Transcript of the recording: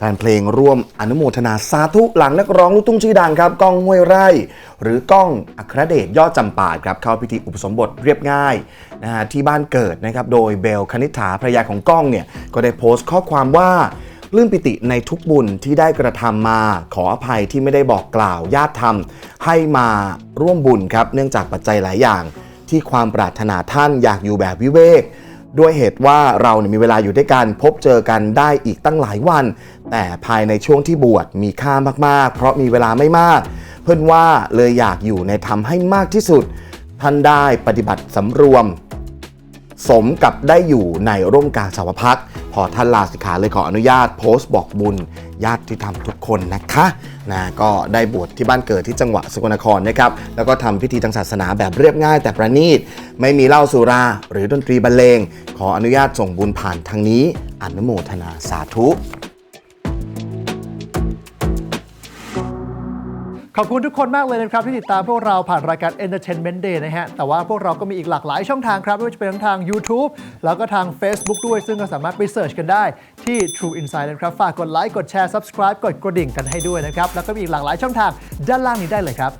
แฟนเพลงร่วมอนุโมทนาสาธุหลังนักร้องลูกทุ่งชื่อดังครับก้องห้วยไร่ หรือก้องอัครเดชยอดจำปาดครับเข้าพิธีอุปสมบทเรียบง่ายนะฮะที่บ้านเกิดนะครับโดยเบลคณิษฐาภรรยาของก้องเนี่ยก็ได้โพสต์ข้อความว่าปลื้มปิติในทุกบุญที่ได้กระทำมา ขออภัยที่ไม่ได้บอกกล่าวญาติธรรม ให้มาร่วมบุญครับ เนื่องจากปัจจัยหลายอย่าง ที่ความปรารถนาท่านอยากอยู่แบบวิเวก ด้วยเหตุว่าเราเนี่ยมีเวลาอยู่ด้วยกันพบเจอกันได้อีกตั้งหลายวัน แต่ภายในช่วงที่บวชมีค่ามากๆ เพราะมีเวลาไม่มาก เพื่อนว่าเลยอยากอยู่ในธรรมให้มากที่สุด ท่านได้ปฏิบัติสำรวม สมกับได้อยู่ในร่มกาสาวพักพอท่านลาสิกขาเลยขออนุญาตโพสต์บอกบุญญาติธรรมทุกคนนะคะนะก็ได้บวชที่บ้านเกิดที่จังหวัดสกลนครนะครับแล้วก็ทำพิธีทางศาสนาแบบเรียบง่ายแต่ประณีต ไม่มีเหล้าสุรา หรือดนตรีบรรเลง ขออนุญาตส่งบุญผ่านทางนี้ อนุโมทนาสาธุ ขอบคุณทุกคนมากเลยนะครับ ที่ติดตามพวกเราผ่านรายการ Entertainment Day นะฮะ แต่ว่าพวกเราก็มีอีกหลากหลายช่องทางครับ ไม่ว่าจะเป็นทั้งทาง YouTube แล้วก็ทาง Facebook ด้วย ซึ่งก็สามารถไปเสิร์ชกันได้ที่ True Insight นะครับ ฝากกดไลค์ กดแชร์ Subscribe กดกระดิ่งกันให้ด้วยนะครับ แล้วก็มีอีกหลากหลายช่องทางด้านล่างนี้ได้เลยครับ